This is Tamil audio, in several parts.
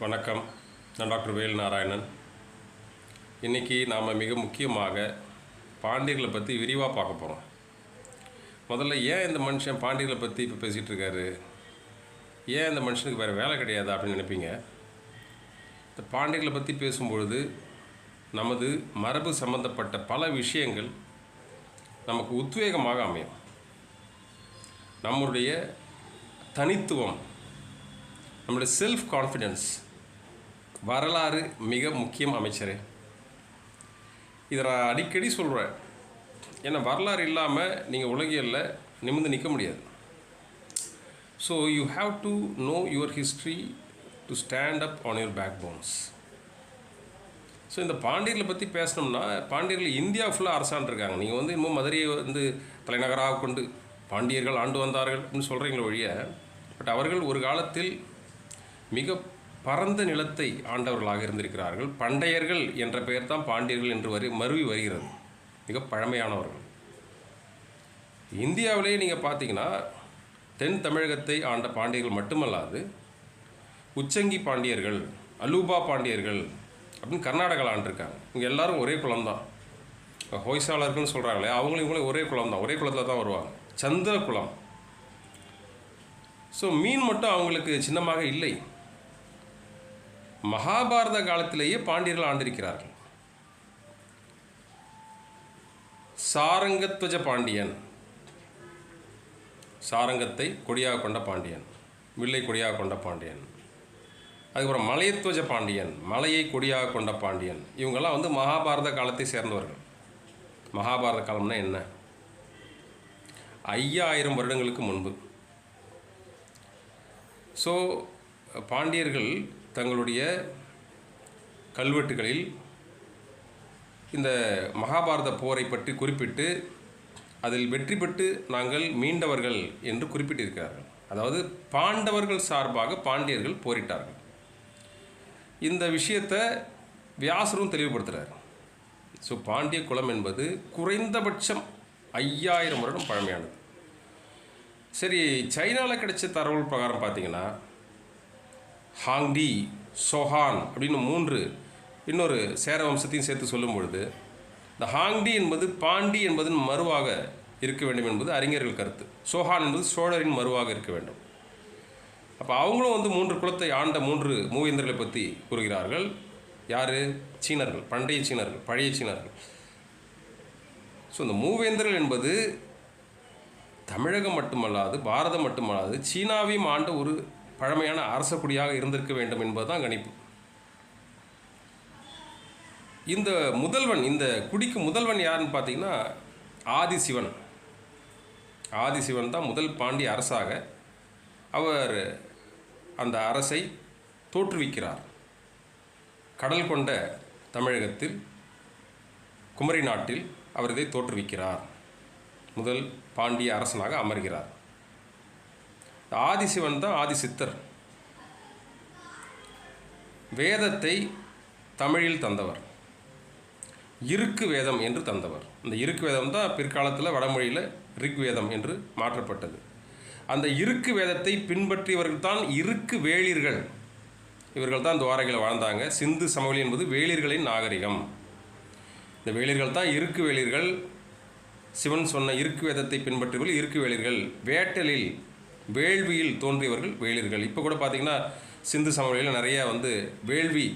வணக்கம். நான் டாக்டர் வேல் நாராயணன். இன்றைக்கி நாம் மிக முக்கியமாக பாண்டியர்களை பற்றி விரிவாக பார்க்க போகிறோம் முதல்ல ஏன் இந்த மனுஷன் பாண்டியர்களை பற்றி இப்போ பேசிகிட்டு இருக்காரு? ஏன் இந்த மனுஷனுக்கு வேறு வேலை கிடையாது அப்படின்னு நினைப்பீங்க? இந்த பாண்டியர்களை பற்றி பேசும்பொழுது நமது மரபு சம்பந்தப்பட்ட பல விஷயங்கள் நமக்கு உத்வேகமாக அமையும். நம்முடைய தனித்துவம் நம்மளுடைய செல்ஃப் கான்ஃபிடென்ஸ் வரலாறு மிக முக்கியம் அமைச்சரே. இதை நான் அடிக்கடி சொல்கிறேன் ஏன்னா வரலாறு இல்லாமல் நீங்கள் உலகியலில் நிமிர்ந்து நிற்க முடியாது. So you have to know your history to stand up on your backbones so இந்த பாண்டியர்களை பற்றி பேசணும்னா பாண்டியர்கள் இந்தியா ஃபுல்லாக அரசாண்டிருக்காங்க. நீங்கள் வந்து இன்னும் மதுரையை வந்து தலைநகராக கொண்டு பாண்டியர்கள் ஆண்டு வந்தார்கள் அப்படின்னு சொல்கிறீங்களே ஒழிய பட் அவர்கள் ஒரு காலத்தில் மிக பரந்த நிலத்தை ஆண்டவர்களாக இருந்திருக்கிறார்கள். பண்டையர்கள் என்ற பெயர் தான் பாண்டியர்கள் என்று வரி மருவி வருகிறது. மிக பழமையானவர்கள். இந்தியாவிலேயே நீங்கள் பார்த்தீங்கன்னா தென் தமிழகத்தை ஆண்ட பாண்டியர்கள் மட்டுமல்லாது உச்சங்கி பாண்டியர்கள் அலூபா பாண்டியர்கள் அப்படின்னு கர்நாடகாவில் ஆண்டிருக்காங்க. இங்கே எல்லாரும் ஒரே குலம்தான். ஹொய்சாளர்கள்னு சொல்கிறாங்களே அவங்களும் இவங்களும் ஒரே குளம் தான் ஒரே குளத்தில் தான் வருவாங்க. சந்திர குளம் ஸோ மீன் மட்டும் அவங்களுக்கு சின்னமாக இல்லை. மகாபாரத காலத்திலேயே பாண்டியர்கள் ஆண்டிருக்கிறார்கள். சாரங்கத்வஜ பாண்டியன். சாரங்கத்தை கொடியாக கொண்ட பாண்டியன். வில்லை கொடியாக கொண்ட பாண்டியன். அதுக்கப்புறம் மலையத்வஜ பாண்டியன் மலையை கொடியாக கொண்ட பாண்டியன். இவங்கெல்லாம் வந்து மகாபாரத காலத்தை சேர்ந்தவர்கள். மகாபாரத காலம்னா என்ன? ஐயாயிரம் வருடங்களுக்கு முன்பு. ஸோ பாண்டியர்கள் தங்களுடைய கல்வெட்டுகளில் இந்த மகாபாரத போரை பற்றி குறிப்பிட்டு அதில் வெற்றி பெற்று நாங்கள் மீண்டவர்கள் என்று குறிப்பிட்டிருக்கிறார்கள். அதாவது பாண்டவர்கள் சார்பாக பாண்டியர்கள் போரிட்டார்கள். இந்த விஷயத்தை வியாசரும் தெளிவுபடுத்துகிறார் ஸோ பாண்டிய குலம் என்பது குறைந்தபட்சம் ஐயாயிரம் வருடம் பழமையானது. சரி சைனாவில் கிடைச்ச தகவல் பிரகாரம் பார்த்தீங்கன்னா ஹாங்டி சோஹான் அப்படின்னு மூன்று இன்னொரு சேர வம்சத்தையும் சேர்த்து சொல்லும் பொழுது இந்த ஹாங்டி என்பது பாண்டி என்பதன் மறுவாக இருக்க வேண்டும் என்பது அறிஞர்கள் கருத்து. சோஹான் என்பது சோழரின் மறுவாக இருக்க வேண்டும். அப்போ அவங்களும் வந்து மூன்று குலத்தை ஆண்ட மூன்று மூவேந்தர்களை பற்றி கூறுகிறார்கள். யார்? சீனர்கள் பண்டைய சீனர்கள் பழைய சீனர்கள். ஸோ இந்த மூவேந்தர்கள் என்பது தமிழகம் மட்டுமல்லாது பாரதம் மட்டுமல்லாது சீனாவையும் ஆண்ட ஒரு பழமையான அரச குடியாக இருந்திருக்க வேண்டும் என்பதுதான் கணிப்பு. இந்த முதல்வன் இந்த குடிக்கு முதல்வன் யாருன்னு பார்த்தீங்கன்னா ஆதிசிவன். ஆதிசிவன் தான் முதல் பாண்டிய அரசாக அவர் அந்த அரசை தோற்றுவிக்கிறார். கடல் கொண்ட தமிழகத்தில் குமரி நாட்டில் அவர் இதை தோற்றுவிக்கிறார். முதல் பாண்டிய அரசனாக அமர்கிறார். ஆதிசிவன் தான் ஆதிசித்தர். வேதத்தை தமிழில் தந்தவர். இருக்கு வேதம் என்று தந்தவர். இந்த இருக்கு வேதம் தான் பிற்காலத்தில் வடமொழியில் ரிக்வேதம் என்று மாற்றப்பட்டது. அந்த இருக்கு வேதத்தை பின்பற்றியவர்கள் தான் இருக்கு வேளிர்கள். இவர்கள் தான் துவாரகையில் வாழ்ந்தாங்க. சிந்து சமவெளி என்பது வேளிர்களின் நாகரிகம். இந்த வேளிர்கள் தான் இருக்கு வேளிர்கள். சிவன் சொன்ன இருக்கு வேதத்தை பின்பற்றியவர்கள் இருக்கு வேளிர்கள். வேட்டலில் வேள்வியில் தோன்றியவர்கள் வேளிர்கள். இப்போ கூட பார்த்திங்கன்னா சிந்து சமவெளியில் நிறைய வந்து வேள்வி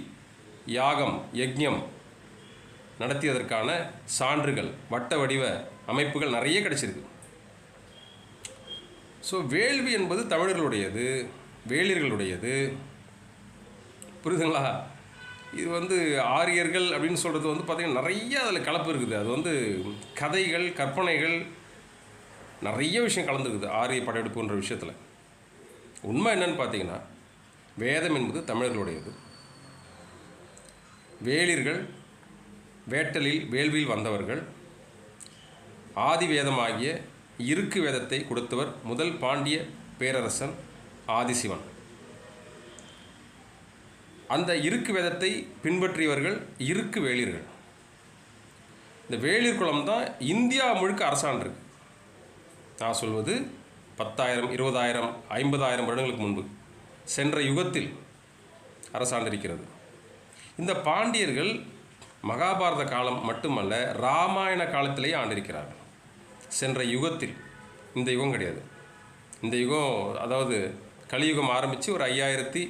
யாகம் யஜ்யம் நடத்தியதற்கான சான்றுகள் வட்ட வடிவ அமைப்புகள் நிறைய கிடைச்சிருக்கு. ஸோ வேள்வி என்பது தமிழர்களுடையது வேளிர்களுடையது. புரியுதுங்களா? இது வந்து ஆரியர்கள் அப்படின்னு சொல்கிறது வந்து பார்த்திங்கன்னா நிறைய அதில் கலப்பு இருக்குது. அது வந்து கதைகள் கற்பனைகள் நிறைய விஷயம் கலந்துருக்குது ஆரிய படையெடுப்புன்ற விஷயத்தில். உண்மை என்னன்னு பார்த்தீங்கன்னா வேதம் என்பது தமிழர்களுடையது. வேளிர்கள் வேட்டலில் வேள்வியில் வந்தவர்கள் ஆதி வேதமாகிய இருக்கு வேதத்தை கொடுத்தவர் முதல் பாண்டிய பேரரசன் ஆதிசிவன். அந்த இருக்கு வேதத்தை பின்பற்றியவர்கள் இருக்கு வேளிர்கள் இந்த வேளிர் குளம் தான் இந்தியா முழுக்க அரசாண்டிருக்கு. நான் சொல்வது பத்தாயிரம் இருபதாயிரம் ஐம்பதாயிரம் வருடங்களுக்கு முன்பு சென்ற யுகத்தில் அரசாண்டிருக்கிறது. இந்த பாண்டியர்கள் மகாபாரத காலம் மட்டுமல்ல ராமாயண காலத்திலேயே ஆண்டிருக்கிறார்கள். சென்ற யுகத்தில் இந்த யுகம் கிடையாது. இந்த யுகம் அதாவது கலியுகம் ஆரம்பித்து ஒரு ஐயாயிரத்தி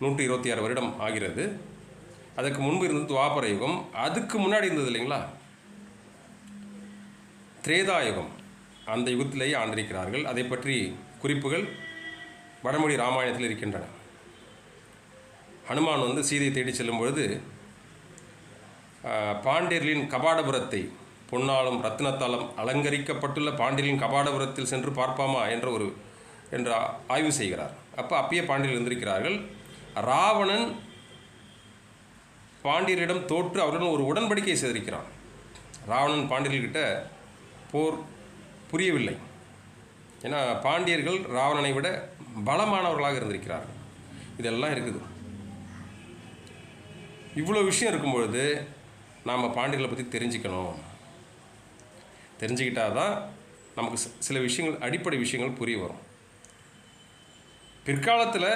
நூற்றி இருபத்தி ஆறு வருடம் ஆகிறது. அதுக்கு முன்பு இருந்தது துவாபர யுகம். அதுக்கு முன்னாடி இருந்தது இல்லைங்களா? திரேதாயுகம் அந்த யுகத்திலேயே ஆண்டிருக்கிறார்கள். அதை பற்றி குறிப்புகள் வடமொழி ராமாயணத்தில் இருக்கின்றன. ஹனுமான் வந்து சீதையை தேடி செல்லும் பொழுது பாண்டியர்களின் கபாடபுரத்தை பொன்னாலும் ரத்னத்தாலும் அலங்கரிக்கப்பட்டுள்ள பாண்டியரின் கபாடபுரத்தில் சென்று பார்ப்பாமா என்ற ஒரு என்ற ஆய்வு செய்கிறார். அப்போ அப்பயே பாண்டியர்கள் இருந்திருக்கிறார்கள் ராவணன் பாண்டியரிடம் தோற்று அவருடன் ஒரு உடன்படிக்கை செய்திருக்கிறான். ராவணன் பாண்டியர்கிட்ட போர் புரியவில்லை. ஏன்னா பாண்டியர்கள் ராவணனை விட பலமானவர்களாக இருந்திருக்கிறார்கள். இதெல்லாம் இருக்குது. இவ்வளோ விஷயம் இருக்கும்பொழுது நாம் பாண்டியர்களை பற்றி தெரிஞ்சுக்கணும். தெரிஞ்சுக்கிட்டால் தான் நமக்கு சில விஷயங்கள் அடிப்படை விஷயங்கள் புரிய வரும். பிற்காலத்தில்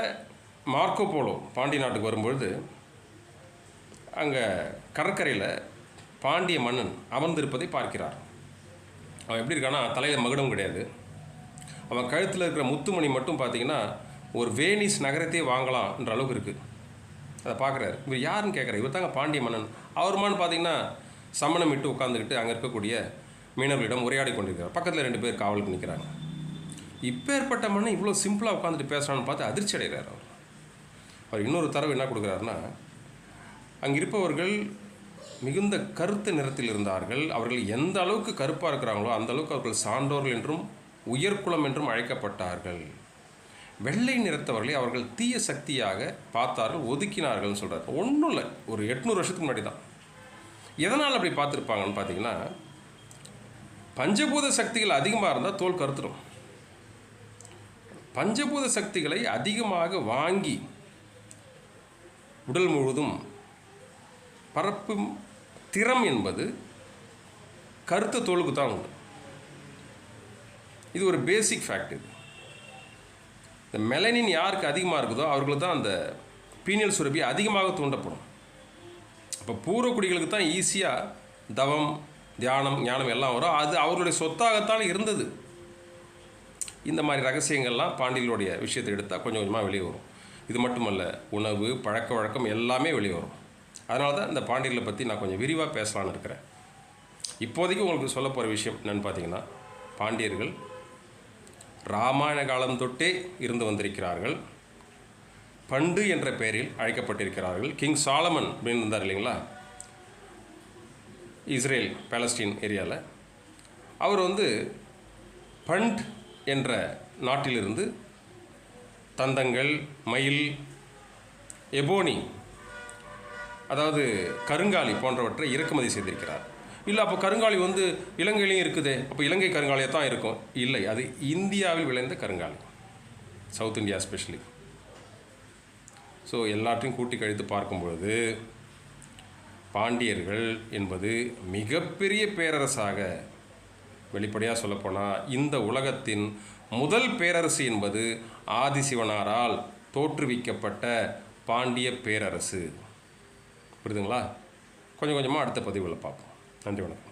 மார்க்கோ போலோ பாண்டிய நாட்டுக்கு வரும்பொழுது அங்கே கடற்கரையில் பாண்டிய மன்னன் அமர்ந்திருப்பதை பார்க்கிறார். அவன் எப்படி இருக்கான்னா தலையில் மகுடம் கிடையாது. அவன் கழுத்தில் இருக்கிற முத்துமணி மட்டும் பார்த்தீங்கன்னா ஒரு வேனிஸ் நகரத்தையே வாங்கலாம்ன்ற அளவுக்கு இருக்குது அதை பார்க்குறாரு இவர் யாருன்னு கேட்குறாரு இவர் தாங்க பாண்டிய மன்னன். அவருமான்னு பார்த்தீங்கன்னா சமணம் விட்டு உட்காந்துக்கிட்டு அங்கே இருக்கக்கூடிய மீனவர்களிடம் உரையாடி கொண்டிருக்கிறார். பக்கத்தில் ரெண்டு பேர் காவலுக்கு நிற்கிறாங்க இப்பேற்பட்ட மன்னன் இவ்வளோ சிம்பிளாக உட்காந்துட்டு பேசுகிறான்னு பார்த்து அதிர்ச்சி அடைகிறார் அவர். அவர் இன்னொரு தரவு என்ன கொடுக்குறாருன்னா அங்கே இருப்பவர்கள் மிகுந்த கருத்து நிறத்தில் இருந்தார்கள். அவர்கள் எந்த அளவுக்கு கருப்பாக இருக்கிறாங்களோ அந்த அளவுக்கு அவர்கள் சான்றோர்கள் என்றும் உயர்குலம் என்றும் அழைக்கப்பட்டார்கள். வெள்ளை நிறத்தவர்களை அவர்கள் தீய சக்தியாக பார்த்தார்கள் ஒதுக்கினார்கள்னு சொல்கிறார் ஒன்றும் இல்லை. ஒரு எட்நூறு வருஷத்துக்கு முன்னாடி தான். எதனால் அப்படி பார்த்துருப்பாங்கன்னு பார்த்தீங்கன்னா பஞ்சபூத சக்திகள் அதிகமாக இருந்தால் தோல் கருத்துரும். பஞ்சபூத சக்திகளை அதிகமாக வாங்கி உடல் முழுவதும் பரப்பும் திறம் என்பது கருத்த தோலுக்கு தான் உண்டு. இது ஒரு பேசிக் ஃபேக்ட் இது. இந்த மெலனின் யாருக்கு அதிகமாக இருக்குதோ அவர்களுக்கு தான் அந்த பீனியல் சுரப்பி அதிகமாக தூண்டப்படும். அப்போ பூர்வக்குடிகளுக்கு தான் ஈஸியாக தவம் தியானம் ஞானம் எல்லாம் வரும். அது அவர்களுடைய சொத்தாகத்தான் இருந்தது. இந்த மாதிரி ரகசியங்கள்லாம் பாண்டியலுடைய விஷயத்தை எடுத்தால் கொஞ்சம் கொஞ்சமாக வெளியே வரும். இது மட்டுமல்ல உணவு பழக்க வழக்கம் எல்லாமே வெளியே வரும். அதனால தான் இந்த பாண்டியர்களை பற்றி நான் கொஞ்சம் விரிவாக பேசலான்னு இருக்கிறேன். இப்போதைக்கு உங்களுக்கு சொல்ல போகிற விஷயம் என்னென்னு பார்த்தீங்கன்னா பாண்டியர்கள் ராமாயண காலம் தொட்டே இருந்து வந்திருக்கிறார்கள். பண்டு என்ற பெயரில் அழைக்கப்பட்டிருக்கிறார்கள். கிங் சாலமன் அப்படின்னு இருந்தார் இல்லைங்களா? இஸ்ரேல் பேலஸ்டீன் ஏரியாவில் அவர் வந்து பண்ட் என்ற நாட்டிலிருந்து தந்தங்கள் மயில் எபோனி அதாவது கருங்காலி போன்றவற்றை இறக்குமதி செய்திருக்கிறார். இல்லை அப்போ கருங்காலி வந்து இலங்கையிலையும் இருக்குதே. அப்போ இலங்கை கருங்காலியாக தான் இருக்கும். இல்லை அது இந்தியாவில் விளைந்த கருங்காலி. சவுத் இந்தியா ஸ்பெஷலி ஸோ எல்லாத்தையும் கூட்டி கழித்து பார்க்கும்பொழுது பாண்டியர்கள் என்பது மிகப்பெரிய பேரரசாக வெளிப்படையாக சொல்லப்போனால் இந்த உலகத்தின் முதல் பேரரசு என்பது ஆதிசிவனாரால் தோற்றுவிக்கப்பட்ட பாண்டிய பேரரசு. புரியுதுங்களா? கொஞ்சம் கொஞ்சமாக அடுத்த பதிவில் பார்ப்போம். நன்றி வணக்கம்.